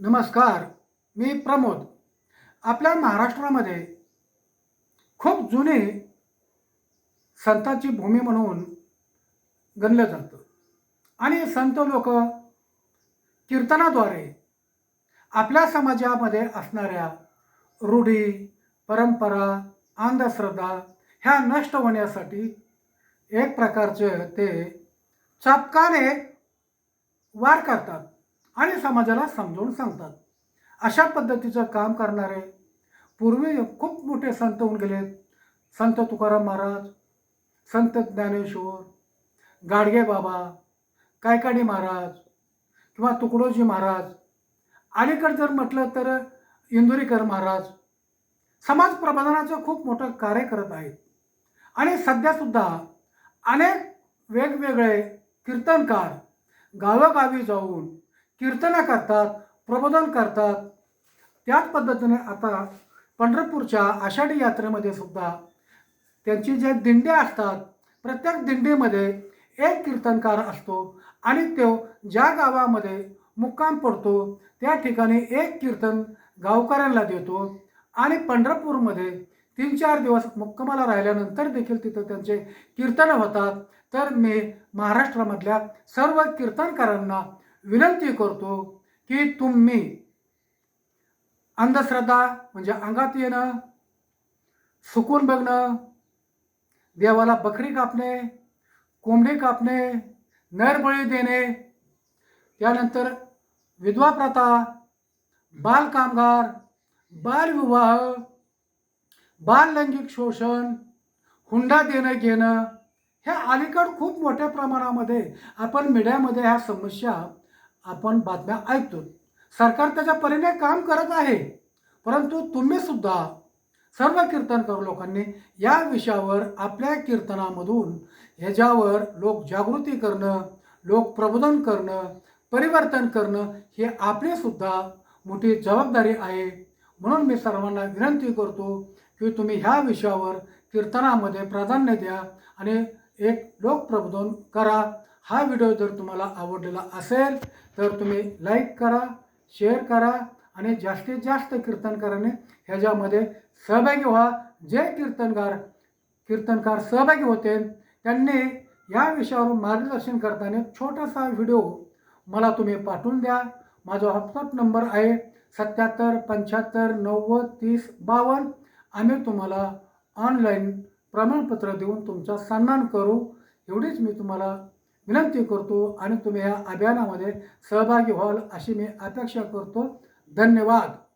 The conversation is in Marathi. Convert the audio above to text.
नमस्कार मी प्रमोद. आपल्या महाराष्ट्रामध्ये खूप जुने संतांची भूमी म्हणून गणलं जातं. आणि संत लोक कीर्तनाद्वारे आपल्या समाजामध्ये असणाऱ्या रूढी परंपरा अंधश्रद्धा ह्या नष्ट होण्यासाठी एक प्रकारचे ते चापकाने वार करतात. आणि समाजाला समजवून सांगतात. अशा पद्धतीचं काम करणारे पूर्वी खूप मोठे संत होऊन गेलेत. संत तुकाराम महाराज संत ज्ञानेश्वर गाडगे बाबा कायकाडी महाराज किंवा तुकडोजी महाराज अलीकडे जर म्हटलं तर इंदुरीकर महाराज समाज प्रबोधनाचं खूप मोठं कार्य करत आहेत. आणि सध्यासुद्धा अनेक वेगवेगळे कीर्तनकार गावोगावी जाऊन कीर्तनं करतात प्रबोधन करतात. त्याच पद्धतीने आता पंढरपूरच्या आषाढी यात्रेमध्ये सुद्धा त्यांची जे दिंडे असतात प्रत्येक दिंडीमध्ये एक कीर्तनकार असतो आणि तो ज्या गावामध्ये मुक्काम पडतो त्या ठिकाणी एक कीर्तन गावकऱ्यांना देतो आणि पंढरपूरमध्ये तीन चार दिवस मुक्कामाला राहिल्यानंतर देखील तिथं त्यांचे कीर्तनं होतात. तर मी महाराष्ट्रामधल्या सर्व कीर्तनकारांना विनंती करतो की तुम्ही अंधश्रद्धा म्हणजे अंगात येणं सुकून बघणं देवाला बकरी कापणे कोंबडी कापणे नरबळी देणे त्यानंतर विधवा प्रथा बालकामगार बालविवाह बाल लैंगिक शोषण हुंडा देणं घेणं ह्या अलीकड खूप मोठ्या प्रमाणामध्ये आपण मीडियामध्ये ह्या समस्या आपण बातम्या ऐकतो. सरकार त्याच्या परीने काम करत आहे. परंतु तुम्ही सुद्धा सर्व कीर्तनकार लोकांनी या विषयावर आपल्या कीर्तनामधून ह्याच्यावर लोक जागृती करणं लोक प्रबोधन करणं परिवर्तन करणं हे आपली सुद्धा मोठी जबाबदारी आहे. म्हणून मी सर्वांना विनंती करतो की तुम्ही ह्या विषयावर कीर्तनामध्ये प्राधान्य द्या आणि एक लोकप्रबोधन करा. हा व्हिडिओ जर तुम्हाला आवडलेला असेल तर तुम्ही लाईक करा शेअर करा आणि जास्तीत जास्त कीर्तनकाराने ह्याच्यामध्ये सहभागी व्हा. जे कीर्तनकार कीर्तनकार सहभागी होते त्यांनी या विषयावर मार्गदर्शन करताना छोटासा व्हिडिओ मला तुम्ही पाठवून द्या. माझा व्हॉट्सअप नंबर आहे सत्याहत्तर पंच्याहत्तर नव्वद तीस बावन्न. आम्ही तुम्हाला ऑनलाईन प्रमाणपत्र देऊन तुमचा सन्मान करू. एवढीच मी तुम्हाला विनंती करतो आणि तुम्ही या अभियानामध्ये सहभागी व्हाल अशी मी अपेक्षा करतो. धन्यवाद.